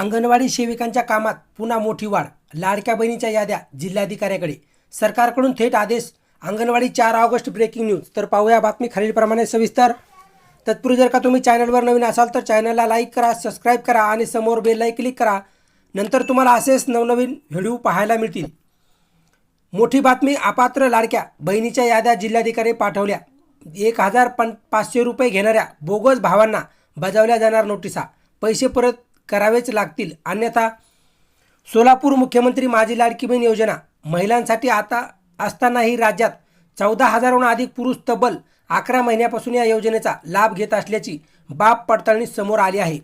अंगणवाडी सेविकांच्या कामात पुन्हा मोठी वाढ लाडक्या बहिणीच्या याद्या जिल्हाधिकाऱ्याकडे. सरकारकडून थेट आदेश अंगणवाडी चार ऑगस्ट ब्रेकिंग न्यूज. तर पाहूया बातमी खालीलप्रमाणे सविस्तर. तत्पूर्वी जर का तुम्ही चॅनलवर नवीन असाल तर चॅनलला लाईक करा सबस्क्राईब करा आणि समोर बेलला क्लिक करा. नंतर तुम्हाला असेच नवनवीन व्हिडिओ पाहायला मिळतील. मोठी बातमी अपात्र लाडक्या बहिणीच्या याद्या जिल्हाधिकारी पाठवल्या. एक हजार पन पाचशे रुपये घेणाऱ्या बोगस भावांना बजावल्या जाणार नोटिसा. पैसे परत करावेच लागतील. अन्यथा सोलापूर मुख्यमंत्री माझी लाडकी बहीण योजना. महिलांसाठी आता असतानाही राज्यात चौदा हजारहून अधिक पुरुष तब्बल अकरा महिन्यापासून या योजनेचा लाभ घेत असल्याची बाब पडताळणी समोर आली आहे.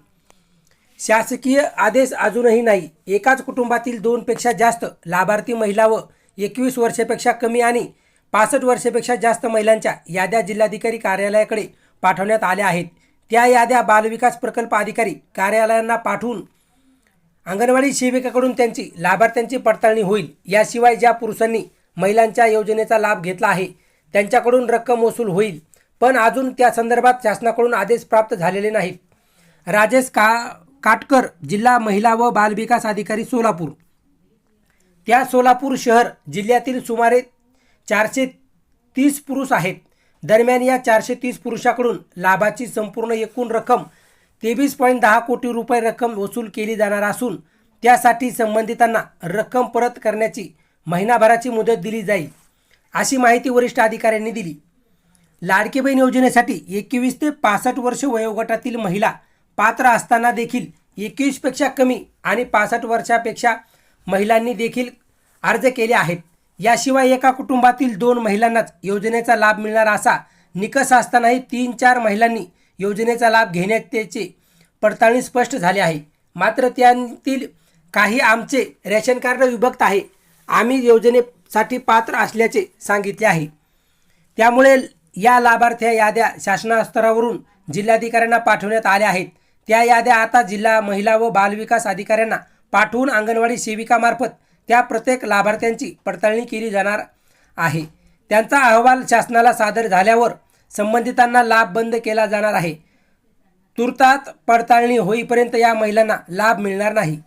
शासकीय आदेश अजूनही नाही. एकाच कुटुंबातील दोनपेक्षा जास्त लाभार्थी महिला व एकवीस वर्षापेक्षा कमी आणि पासष्ट वर्षापेक्षा जास्त महिलांच्या याद्या जिल्हाधिकारी कार्यालयाकडे पाठवण्यात आल्या आहेत. त्या याद्या बालविकास प्रकल्प अधिकारी कार्यालयांना पाठवून अंगणवाडी सेविकाकडून त्यांची लाभार्थ्यांची पडताळणी होईल. याशिवाय ज्या पुरुषांनी महिलांच्या योजनेचा लाभ घेतला आहे त्यांच्याकडून रक्कम वसूल होईल. पण अजून त्या संदर्भात शासनाकडून आदेश प्राप्त झालेले नाहीत. राजेश का काटकर जिल्हा महिला व बालविकास अधिकारी सोलापूर. त्या सोलापूर शहर जिल्ह्यातील सुमारे चारशे तीस पुरुष आहेत. दरम्यान या चारशे तीस पुरुषाकडून लाभाची संपूर्ण एकूण रक्कम तेवीस पॉईंट दहा कोटी रुपये रक्कम वसूल केली जाणार असून त्यासाठी संबंधितांना रक्कम परत करण्याची महिनाभराची मुदत दिली जाईल अशी माहिती वरिष्ठ अधिकाऱ्यांनी दिली. लाडकी बहीण योजनेसाठी एकवीस ते पासष्ट वर्ष वयोगटातील महिला पात्र असताना देखील एकवीसपेक्षा कमी आणि पासष्ट वर्षापेक्षा महिलांनी देखील अर्ज केले आहेत. याशिवाय एका कुटुंबातील दोन महिलांनाच योजनेचा लाभ मिळणार असा निकष असतानाही तीन चार महिलांनी योजनेचा लाभ घेण्याचे पडताळणी स्पष्ट झाले आहे. मात्र त्यातील काही आमचे रेशन कार्ड विभक्त आहे. आम्ही योजनेसाठी पात्र असल्याचे सांगितले आहे. त्यामुळे या लाभार्थ्या याद्या शासनास्तरावरून जिल्हाधिकाऱ्यांना पाठवण्यात आल्या आहेत. त्या याद्या आता जिल्हा महिला व बालविकास अधिकाऱ्यांना पाठवून अंगणवाडी सेविकामार्फत त्या प्रत्येक लाभार्थ्यांची पडताळणी केली जाणार आहे. त्यांचा अहवाल शासनाला सादर झाल्यावर संबंधितांना लाभ बंद केला जाणार आहे. तुर्तात पडताळणी होईपर्यंत या महिलांना लाभ मिळणार नाही.